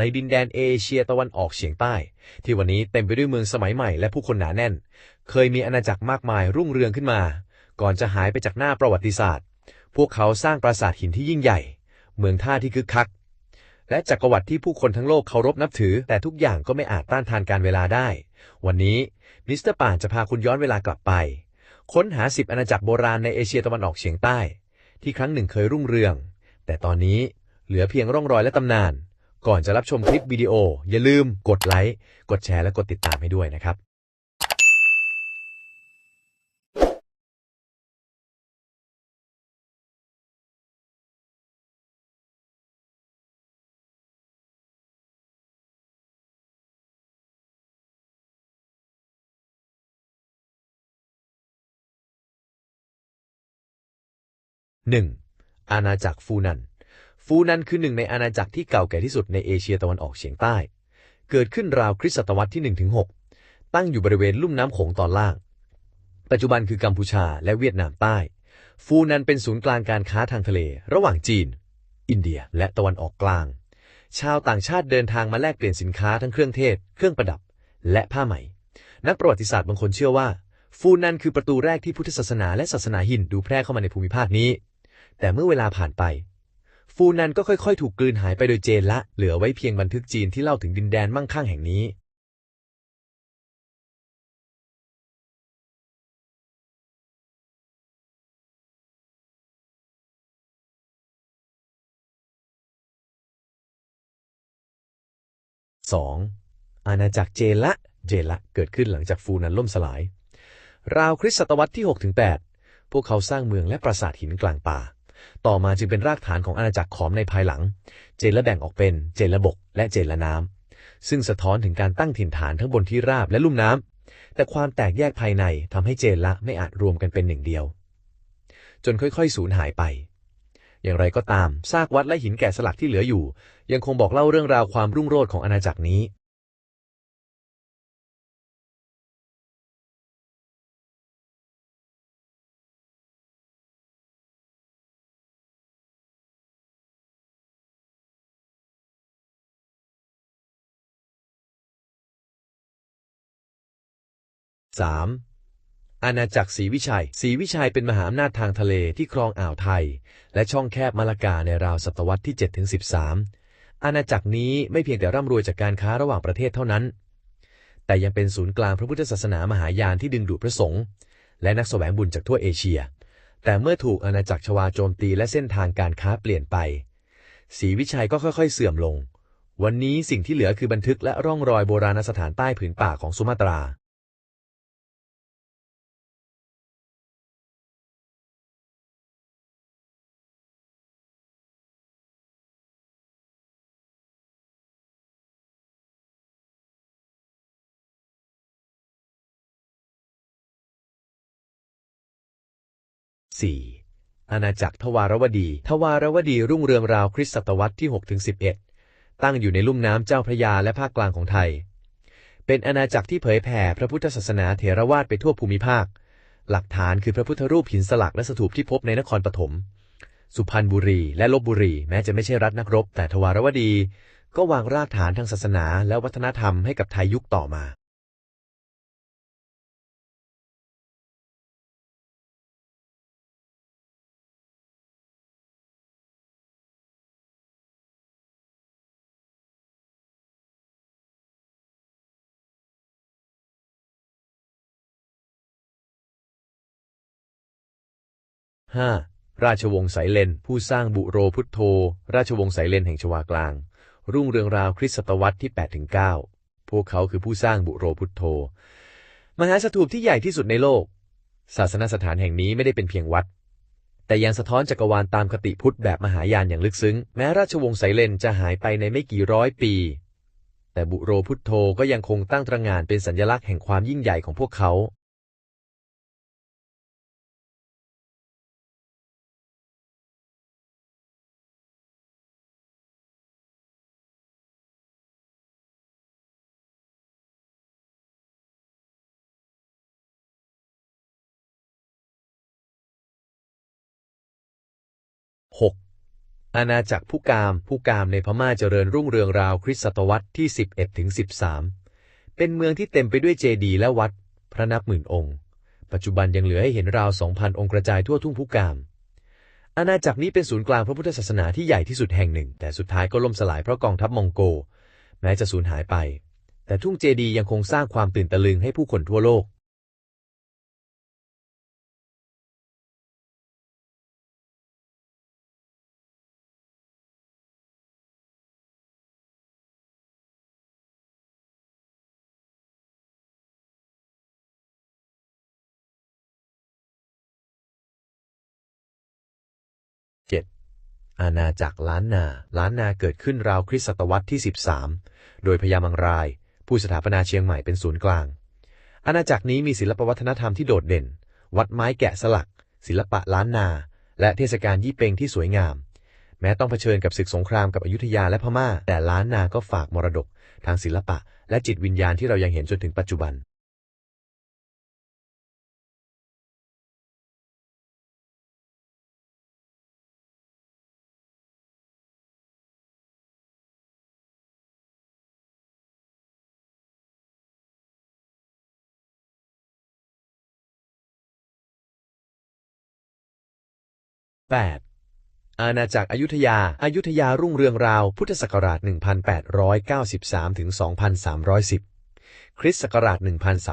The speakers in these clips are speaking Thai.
ในดินแดนเอเชียตะวันออกเฉียงใต้ ที่วันนี้เต็มไปด้วยเมืองสมัยใหม่และผู้คนหนาแน่น เคยมีอาณาจักรมากมายรุ่งเรืองขึ้นมา ก่อนจะหายไปจากหน้าประวัติศาสตร์ พวกเขาสร้างปราสาทหินที่ยิ่งใหญ่ เมืองท่าที่คึกคัก และจักรวรรดิที่ผู้คนทั้งโลกเคารพนับถือ แต่ทุกอย่างก็ไม่อาจต้านทานการเวลาได้ วันนี้มิสเตอร์ป่านจะพาคุณย้อนเวลากลับไป ค้นหาสิบอาณาจักรโบราณในเอเชียตะวันออกเฉียงใต้ ที่ครั้งหนึ่งเคยรุ่งเรือง แต่ตอนนี้เหลือเพียงร่องรอยและตำนาน ก่อนจะรับชมคลิปวิดีโอ อย่าลืมกดไลค์ กดแชร์และกดติดตามให้ด้วยนะครับ 1. อาณาจักรฟูนัน ฟูนันคือหนึ่งในอาณาจักรที่เก่าแก่ที่สุดในเอเชียตะวันออกเฉียงใต้ เกิดขึ้นราวคริสตศตวรรษที่1-6ตั้งอยู่บริเวณลุ่มน้ำโขงตอนล่าง ปัจจุบันคือกัมพูชาและเวียดนามใต้ ฟูนันเป็นศูนย์กลางการค้าทางทะเล ระหว่างจีน อินเดีย และตะวันออกกลาง ชาวต่างชาติเดินทางมาแลกเปลี่ยนสินค้าทั้งเครื่องเทศ เครื่องประดับ และผ้าไหม นักประวัติศาสตร์บางคนเชื่อว่า ฟูนันคือประตูแรกที่พุทธศาสนาและศาสนาฮินดูแพร่เข้ามาในภูมิภาคนี้ แต่เมื่อเวลาผ่านไป ฟูนันก็ค่อยๆ ถูกกลืนหายไปโดยเจนละ เหลือไว้เพียงบันทึกจีนที่เล่าถึงดินแดนมั่งคั่งแห่งนี้ 2. อาณาจักรเจละ เจละเกิดขึ้นหลังจากฟูนันล่มสลาย ราวคริสตศตวรรษที่ 6-8 พวกเขาสร้างเมืองและปราสาทหินกลางป่า ต่อมาจึงเป็นรากฐานของอาณาจักรขอมในภายหลัง เจนละแบ่งออกเป็นเจนละบก และเจนละน้ำซึ่งสะท้อนถึงการตั้งถิ่นฐานทั้งบนที่ราบและลุ่มน้ำแต่ความแตกแยกภายในทำให้เจนละไม่อาจรวมกันเป็นหนึ่งเดียว จนค่อยๆ สูญหายไป อย่างไรก็ตามซากวัดและหินแกะสลักที่เหลืออยู่ ยังคงบอกเล่าเรื่องราวความรุ่งโรจน์ของอาณาจักรนี้ 3. อาณาจักรศรีวิชัยศรีวิชัยเป็นมหาอำนาจทางทะเลที่ครองอ่าวไทย และช่องแคบมาลากาในราวศตวรรษที่ 7-13 อาณาจักรนี้ไม่เพียงแต่ร่ำรวยจากการค้าระหว่างประเทศเท่านั้น แต่ยังเป็นศูนย์กลางพระพุทธศาสนามหายานที่ดึงดูดพระสงฆ์และนักแสวงบุญจากทั่วเอเชีย แต่เมื่อถูกอาณาจักรชวาโจมตีและเส้นทางการค้าเปลี่ยนไปศรีวิชัยก็ค่อยๆ เสื่อมลง วันนี้สิ่งที่เหลือคือบันทึกและร่องรอยโบราณสถานใต้ผืนป่าของสุมาตรา 4. อาณาจักรทวารวดี ทวารวดีรุ่งเรืองราวคริสตศตวรรษที่6-11 ตั้งอยู่ในลุ่มน้ำเจ้าพระยาและภาคกลางของไทย เป็นอาณาจักรที่เผยแผ่พระพุทธศาสนาเถรวาทไปทั่วภูมิภาค หลักฐานคือพระพุทธรูปหินสลักและสถูปที่พบในนครปฐม สุพรรณบุรีและลบบุรี แม้จะไม่ใช่รัฐนักรบ แต่ทวารวดี ก็วางรากฐานทางศาสนาและวัฒนธรรมให้กับไทยยุคต่อมา 5. ราชวงศ์ไสเลน ผู้สร้างบุโรพุทโธ ราชวงศ์ไสเลนแห่งชวากลาง รุ่งเรืองราวคริสตศตวรรษที่ 8-9 พวกเขาคือผู้สร้างบุโรพุทโธ มหาสถูปที่ใหญ่ที่สุดในโลก ศาสนสถานแห่งนี้ไม่ได้เป็นเพียงวัด แต่ยังสะท้อนจักรวาลตามคติพุทธแบบมหายานอย่างลึกซึ้ง แม้ราชวงศ์ไสเลนจะหายไปในไม่กี่ร้อยปี แต่บุโรพุทโธก็ยังคงตั้งตระหง่านเป็นสัญลักษณ์แห่งความยิ่งใหญ่ของพวกเขา อาณาจักรผู้กาม ผู้กามในพม่าเจริญรุ่งเรืองราวคริสตศตวรรษที่ 11ถึง13 เป็นเมืองที่เต็มไปด้วยเจดีย์และวัด พระนับหมื่นองค์ ปัจจุบันยังเหลือให้เห็นราว 2,000 องค์กระจายทั่วทุ่งผู้กาม อาณาจักรนี้เป็นศูนย์กลางพระพุทธศาสนาที่ใหญ่ที่สุดแห่งหนึ่ง แต่สุดท้ายก็ล่มสลายเพราะกองทัพมองโก แม้จะสูญหายไป แต่ทุ่งเจดีย์ยังคงสร้างความตื่นตะลึงให้ผู้คนทั่วโลก อาณาจักรล้านนา ล้านนาเกิดขึ้นราวคริสตศตวรรษที่ 13 โดยพญามังราย ผู้สถาปนาเชียงใหม่เป็นศูนย์กลาง อาณาจักรนี้มีศิลปวัฒนธรรมที่โดดเด่น วัดไม้แกะสลัก ศิลปะล้านนา และเทศกาลยี่เปงที่สวยงาม แม้ต้องเผชิญกับศึกสงครามกับอยุธยาและพม่า แต่ล้านนาก็ฝากมรดก ทางศิลปะ และจิตวิญญาณที่เรายังเห็นจนถึงปัจจุบัน 8. อาณาจักรอยุธยาอายุธยารุ่งเรืองราว พุทธศักราช 1893ถึง2310 คริสต์ศักราช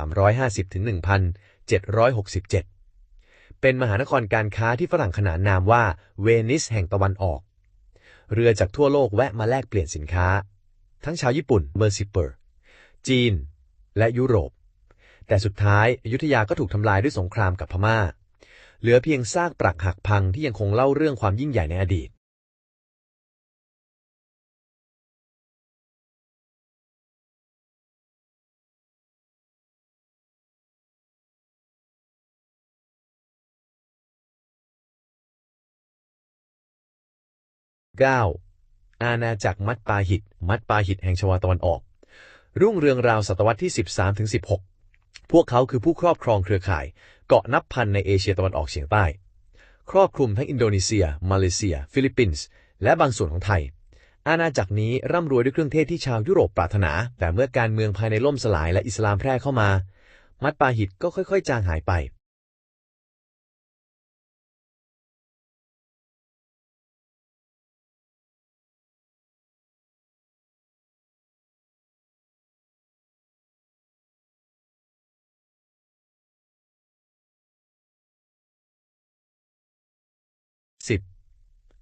1350ถึง1767 เป็นมหานครการค้าที่ฝรั่งขนานนามว่าเวนิสแห่งตะวันออก เรือจากทั่วโลกแวะมาแลกเปลี่ยนสินค้า ทั้งชาวญี่ปุ่นเมอร์ซิเปอร์ จีน และยุโรป แต่สุดท้ายอยุธยาก็ถูกทำลายด้วยสงครามกับพม่า เหลือเพียงซากปรักหักพังที่ยังคงเล่าเรื่องความยิ่งใหญ่ในอดีต 9. อาณาจักรมัดปาหิต มัดปาหิตแห่งชวาตะวันออก รุ่งเรืองราวศตวรรษที่ 13ถึง16 พวกเขาคือผู้ครอบครองเครือข่าย เกาะนับพันในเอเชียตะวันออกเฉียงใต้ ครอบคลุมทั้งอินโดนีเซีย มาเลเซีย ฟิลิปปินส์ และบางส่วนของไทย อาณาจักรนี้ร่ำรวยด้วยเครื่องเทศที่ชาวยุโรปปรารถนา แต่เมื่อการเมืองภายในล่มสลายและอิสลามแพร่เข้ามา มัดปาหิตก็ค่อยๆ จางหายไป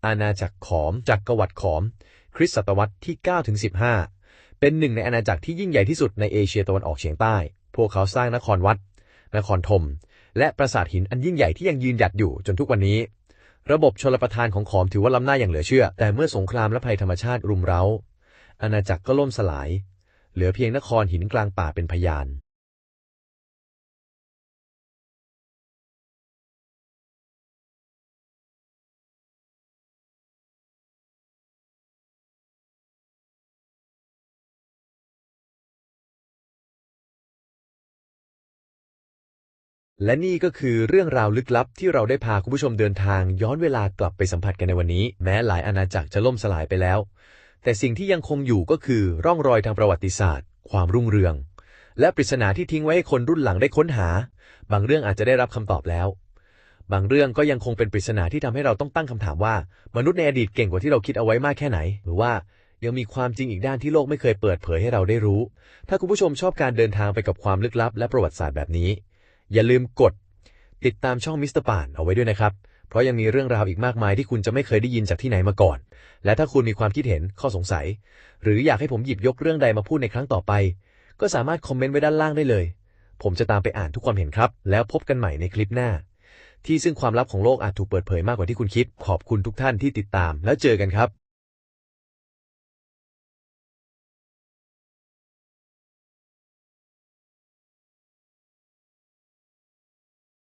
อาณาจักรขอมจักรวรรดิขอม คริสตศตวรรษที่ 9 ถึง 15 เป็นหนึ่งในอาณาจักรที่ยิ่งใหญ่ที่สุดในเอเชียตะวันออกเฉียงใต้ พวกเขาสร้างนครวัด นครธม และปราสาทหินอันยิ่งใหญ่ที่ยังยืนหยัดอยู่จนทุกวันนี้ ระบบชลประทานของขอมถือว่าล้ำหน้าอย่างเหลือเชื่อ แต่เมื่อสงครามและภัยธรรมชาติรุมเร้า อาณาจักรก็ล่มสลาย เหลือเพียงนครหินกลางป่าเป็นพยาน และนี่ก็คือเรื่องราวลึกลับที่เราได้พาคุณผู้ชมเดินทาง ย้อนเวลากลับไปสัมผัสกันในวันนี้ แม้หลายอาณาจักรจะล่มสลายไปแล้ว แต่สิ่งที่ยังคงอยู่ก็คือร่องรอยทางประวัติศาสตร์ ความรุ่งเรือง และปริศนาที่ทิ้งไว้ให้คนรุ่นหลังได้ค้นหา บางเรื่องอาจจะได้รับคำตอบแล้ว บางเรื่องก็ยังคงเป็นปริศนาที่ทำให้เราต้องตั้งคำถามว่า มนุษย์ในอดีตเก่งกว่าที่เราคิดเอาไว้มากแค่ไหน หรือว่ายังมีความจริงอีกด้านที่โลกไม่เคยเปิดเผยให้เราได้รู้ ถ้าคุณผู้ชมชอบการเดินทางไปกับความลึกลับ และประวัติศาสตร์แบบนี้ อย่าลืมกด ติดตามช่องมิสเตอร์ป่านเอาไว้ด้วยนะครับ เพราะยังมีเรื่องราวอีกมากมายที่คุณจะไม่เคยได้ยินจากที่ไหนมาก่อน และถ้าคุณมีความคิดเห็นข้อสงสัย หรืออยากให้ผมหยิบยกเรื่องใดมาพูดในครั้งต่อไป ก็สามารถคอมเมนต์ไว้ด้านล่างได้เลย ผมจะตามไปอ่านทุกความเห็นครับ แล้วพบกันใหม่ในคลิปหน้า ที่ซึ่งความลับของโลกอาจถูกเปิดเผยมากกว่าที่คุณคิด ขอบคุณทุกท่านที่ติดตามแล้วเจอกันครับ